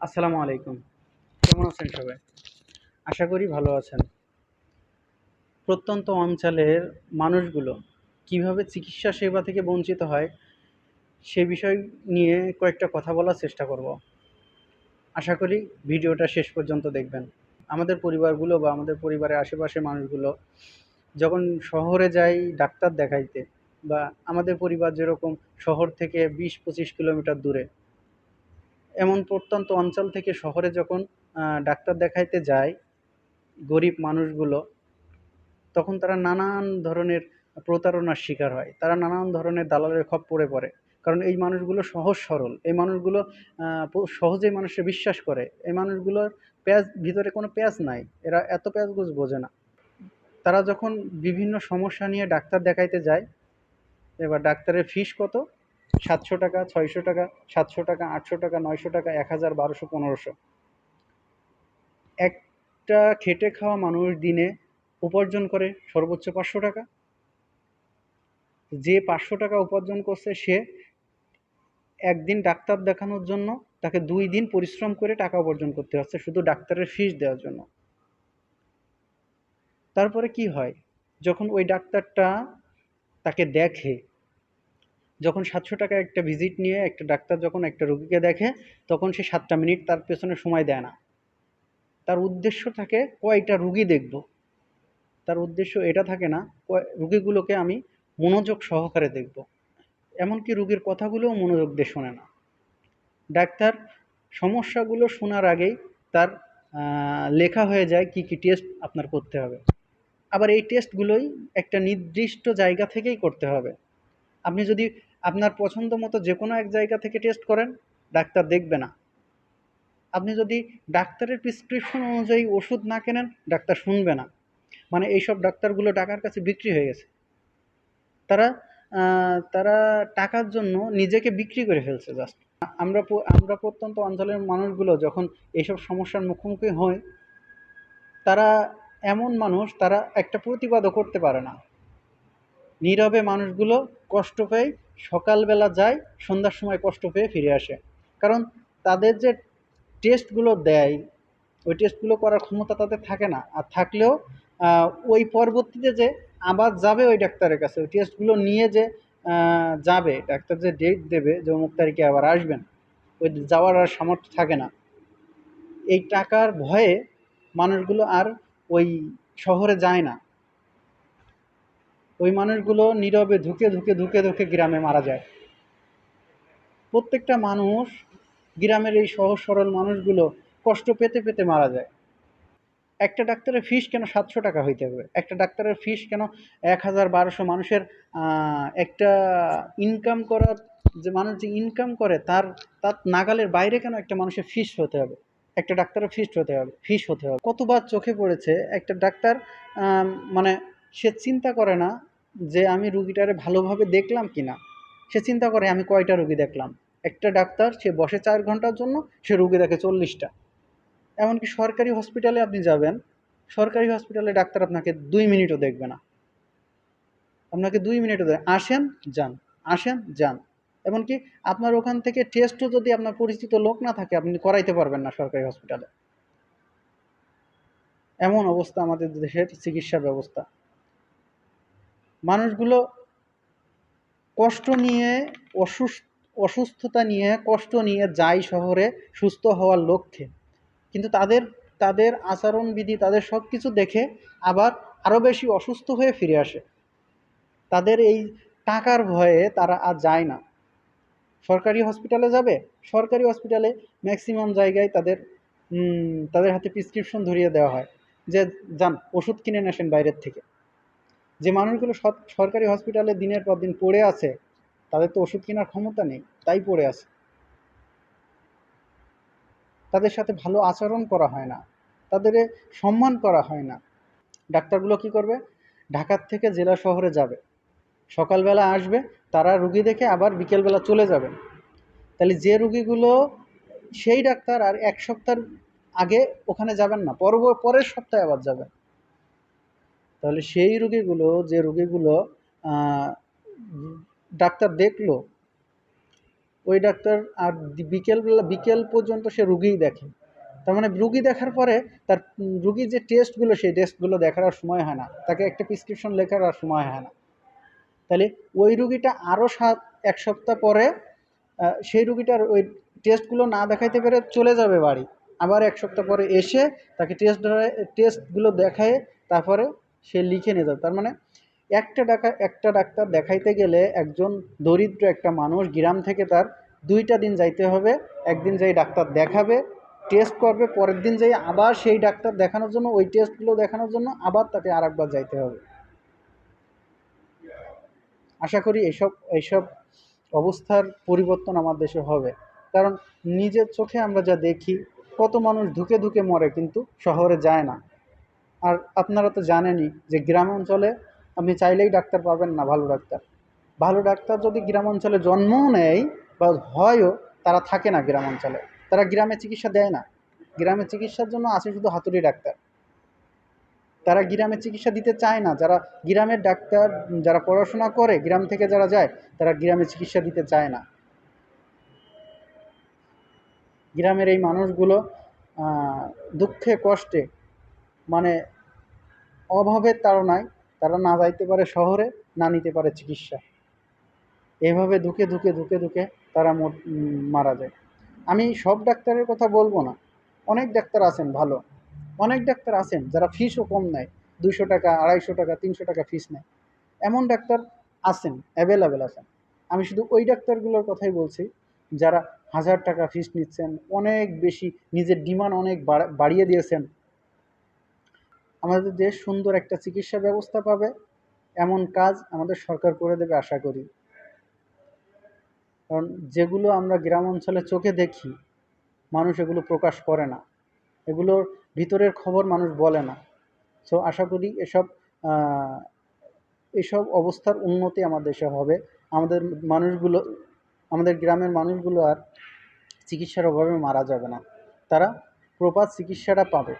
আসসালামু আলাইকুম। কেমন আছেন সবাই? আশা করি ভালো আছেন। প্রত্যন্ত অঞ্চলের মানুষগুলো কীভাবে চিকিৎসা সেবা থেকে বঞ্চিত হয় সে বিষয় নিয়ে কয়েকটা কথা বলার চেষ্টা করব। আশা করি ভিডিওটা শেষ পর্যন্ত দেখবেন। আমাদের পরিবারগুলো বা আমাদের পরিবারের আশেপাশে মানুষগুলো যখন শহরে যাই ডাক্তার দেখাইতে বা আমাদের পরিবার যেরকম শহর থেকে বিশ পঁচিশ কিলোমিটার দূরে এমন প্রত্যন্ত অঞ্চল থেকে শহরে যখন ডাক্তার দেখাইতে যায় গরিব মানুষগুলো, তখন তারা নানান ধরনের প্রতারণার শিকার হয়। তারা নানান ধরনের দালালের খপ্পরে পড়ে পড়ে। কারণ এই মানুষগুলো সহজ সরল। এই মানুষগুলো সহজেই মানুষে বিশ্বাস করে। এই মানুষগুলোর প্যাঁচ, ভিতরে কোনো প্যাঁচ নাই। এরা এত প্যাঁচগুজ বোঝে না। তারা যখন বিভিন্ন সমস্যা নিয়ে ডাক্তার দেখাইতে যায়, এবার ডাক্তারের ফিস কত? সাতশো টাকা, ছয়শো টাকা, সাতশো টাকা, আটশো টাকা, নয়শো টাকা, এক হাজার, বারোশো, পনেরোশো। একটা খেটে খাওয়া মানুষ দিনে উপার্জন করে সর্বোচ্চ পাঁচশো টাকা। যে পাঁচশো টাকা উপার্জন করছে, সে একদিন ডাক্তার দেখানোর জন্য তাকে দুই দিন পরিশ্রম করে টাকা উপার্জন করতে হচ্ছে, শুধু ডাক্তারের ফিস দেওয়ার জন্য। তারপরে কি হয়? যখন ওই ডাক্তারটা তাকে দেখে যখন সাতশো টাকা একটা ভিজিট নিয়ে একটা ডাক্তার যখন একটা রুগীকে দেখে, তখন সে সাতটা মিনিট তার পেছনে সময় দেয় না। তার উদ্দেশ্য থাকে কয়টা রুগী দেখব। তার উদ্দেশ্য এটা থাকে না রুগীগুলোকে আমি মনোযোগ সহকারে দেখব। এমনকি রুগীর কথাগুলোও মনোযোগ দিয়ে শোনে না। ডাক্তার সমস্যাগুলো শোনার আগেই তার লেখা হয়ে যায় কি কি টেস্ট আপনার করতে হবে। আবার এই টেস্টগুলোই একটা নির্দিষ্ট জায়গা থেকেই করতে হবে। আপনি যদি আপনার পছন্দ মতো যে কোনো এক জায়গা থেকে টেস্ট করেন, ডাক্তার দেখবে না। আপনি যদি ডাক্তারের প্রেসক্রিপশন অনুযায়ী ওষুধ না কেনেন, ডাক্তার শুনবে না। মানে এইসব ডাক্তারগুলো টাকার কাছে বিক্রি হয়ে গেছে। তারা তারা টাকার জন্য নিজেকে বিক্রি করে ফেলছে জাস্ট আমরা আমরা প্রত্যন্ত অঞ্চলের মানুষগুলো যখন এইসব সমস্যার মুখোমুখি হয় তারা এমন মানুষ, তারা একটা প্রতিবাদও করতে পারে না। নীরবে মানুষগুলো কষ্ট পেয়ে সকালবেলা যায়, সন্ধ্যার সময় কষ্ট পেয়ে ফিরে আসে। কারণ তাদের যে টেস্টগুলো দেয়, ওই টেস্টগুলো করার ক্ষমতা তাদের থাকে না। আর থাকলেও ওই পরবর্তীতে যে আবার যাবে ওই ডাক্তারের কাছে, ওই টেস্টগুলো নিয়ে যে যাবে, ডাক্তার যে ডেট দেবে যে অমুক তারিখে আবার আসবেন, ওই যাওয়ার আর সামর্থ্য থাকে না। এই টাকার ভয়ে মানুষগুলো আর ওই শহরে যায় না। ওই মানুষগুলো নীরবে ধুকে ধুকে ধুকে ধুকে গ্রামে মারা যায়। প্রত্যেকটা মানুষ গ্রামের এই সহজ সরল মানুষগুলো কষ্ট পেতে পেতে মারা যায়। একটা ডাক্তারের ফিস কেন সাতশো টাকা হইতে হবে? একটা ডাক্তারের ফিস কেন এক হাজার বারোশো মানুষের একটা ইনকাম করার যে মানুষ যে ইনকাম করে তার তার নাগালের বাইরে কেন একটা মানুষের ফিস হতে হবে? একটা ডাক্তারের ফিস হতে হবে, ফিস হতে হবে। কতবার চোখে পড়েছে একটা ডাক্তার মানে সে চিন্তা করে না যে আমি রুগীটারে ভালোভাবে দেখলাম কি না সে চিন্তা করে, আমি কয়টা রুগী দেখলাম? একটা ডাক্তার, সে বসে চার ঘণ্টার জন্য, সে রুগী দেখে চল্লিশটা। এমনকি সরকারি হসপিটালে আপনি যাবেন, সরকারি হসপিটালে ডাক্তার আপনাকে দুই মিনিটও দেখবে না। আপনাকে দুই মিনিটও দেয় আসেন, যান আসেন, যান। এমনকি আপনার ওখান থেকে টেস্টও যদি আপনার পরিচিত লোক না থাকে, আপনি করাইতে পারবেন না সরকারি হসপিটালে। এমন অবস্থা আমাদের দেশের চিকিৎসা ব্যবস্থা। মানুষগুলো কষ্ট নিয়ে, অসুস্থ, অসুস্থতা নিয়ে, কষ্ট নিয়ে যায় শহরে সুস্থ হওয়ার লক্ষ্যে। কিন্তু তাদের তাদের আচরণবিধি, তাদের সব কিছু দেখে আবার আরও বেশি অসুস্থ হয়ে ফিরে আসে। তাদের এই টাকার ভয়ে তারা আর যায় না। সরকারি হসপিটালে যাবে, সরকারি হসপিটালে ম্যাক্সিমাম জায়গায় তাদের তাদের হাতে প্রেসক্রিপশন ধরিয়ে দেওয়া হয়। যে, যান, ওষুধ কিনে নেসেন বাইরের থেকে। যে মানুষগুলো সরকারি হসপিটালে দিনের পর দিন পড়ে আছে, তাদের তো ওষুধ কেনার ক্ষমতা নেই, তাই পড়ে আছে। তাদের সাথে ভালো আচরণ করা হয় না, তাদের সম্মান করা হয় না। ডাক্তারগুলো কি করবে? ঢাকার থেকে জেলা শহরে যাবে। সকালবেলা আসবে, তারা রুগী দেখে আবার বিকেলবেলা চলে যাবে। তাহলে যে রুগীগুলো, সেই ডাক্তার আর এক সপ্তাহ আগে ওখানে যাবেন না পরের সপ্তাহে আবার যাবেন। তাহলে সেই রুগীগুলো, যে রুগীগুলো ডাক্তার দেখল, ওই ডাক্তার আর বিকেলবেলা বিকেল পর্যন্ত সে রুগীই দেখে। তার মানে রুগী দেখার পরে তার রুগীর যে টেস্টগুলো, সেই টেস্টগুলো দেখার আর সময় হয় না। তাকে একটা প্রেসক্রিপশন লেখার আর সময় হয় না। তাহলে ওই রুগীটা আরও সাত, এক সপ্তাহ পরে সেই রুগীটার ওই টেস্টগুলো না দেখাইতে পেরে চলে যাবে বাড়ি। আবার এক সপ্তাহ পরে এসে তাকে টেস্ট টেস্টগুলো দেখায় তারপরে সে লিখে নিয়ে যাবে। তার মানে একটা ডাকা একটা ডাক্তার দেখাইতে গেলে একজন দরিদ্র একটা মানুষ গ্রাম থেকে তার দুইটা দিন যাইতে হবে, একদিন যাই ডাক্তার দেখাবে টেস্ট করবে, পরের দিন যাই আবার সেই ডাক্তার দেখানোর জন্য, ওই টেস্টগুলো দেখানোর জন্য আবার তাকে আর একবার যাইতে হবে। আশা করি এইসব এইসব অবস্থার পরিবর্তন আমার দেশে হবে। কারণ নিজের চোখে আমরা যা দেখি, কত মানুষ ধুকে ধুকে মরে কিন্তু শহরে যায় না। আর আপনারা তো জানেনই যে গ্রাম অঞ্চলে আপনি চাইলেই ডাক্তার পাবেন না ভালো ডাক্তার। ভালো ডাক্তার যদি গ্রাম অঞ্চলে জন্মও নেয় বা হয়ও তারা থাকে না গ্রাম অঞ্চলে। তারা গ্রামে চিকিৎসা দেয় না। গ্রামে চিকিৎসার জন্য আছে শুধু হাতুড়ি ডাক্তার। তারা গ্রামে চিকিৎসা দিতে চায় না। যারা গ্রামের ডাক্তার, যারা পড়াশোনা করে গ্রাম থেকে যারা যায়, তারা গ্রামে চিকিৎসা দিতে চায় না। গ্রামের এই মানুষগুলো দুঃখে, কষ্টে মানে অভাবের তাড়নায় তারা না যাইতে পারে শহরে, না নিতে পারে চিকিৎসা। এভাবে ধুকে ধুকে ধুকে ধুকে তারা মারা যায়। আমি সব ডাক্তারের কথা বলব না। অনেক ডাক্তার আছেন, ভালো। অনেক ডাক্তার আছেন যারা ফিসও কম নেয়। দুশো টাকা, আড়াইশো টাকা, তিনশো টাকা ফিস নেয়। এমন ডাক্তার আছেন অ্যাভেলেবেল আছেন। আমি শুধু ওই ডাক্তারগুলোর কথাই বলছি যারা হাজার টাকা ফিস নিচ্ছেন, অনেক বেশি নিজের ডিমান্ড অনেক বাড়া- বাড়িয়ে দিয়েছেন। আমাদের দেশ সুন্দর একটা চিকিৎসা ব্যবস্থা পাবে, এমন কাজ আমাদের সরকার করে দেবে আশা করি। কারণ যেগুলো আমরা গ্রাম অঞ্চলে চোখে দেখি, মানুষ এগুলো প্রকাশ করে না। এগুলোর ভিতরের খবর মানুষ বলে না। সো আশা করি এসব এসব অবস্থার উন্নতি আমাদের দেশে হবে। আমাদের মানুষগুলো, আমাদের গ্রামের মানুষগুলো আর চিকিৎসার অভাবে মারা যাবে না। তারা প্রপার চিকিৎসাটা পাবে।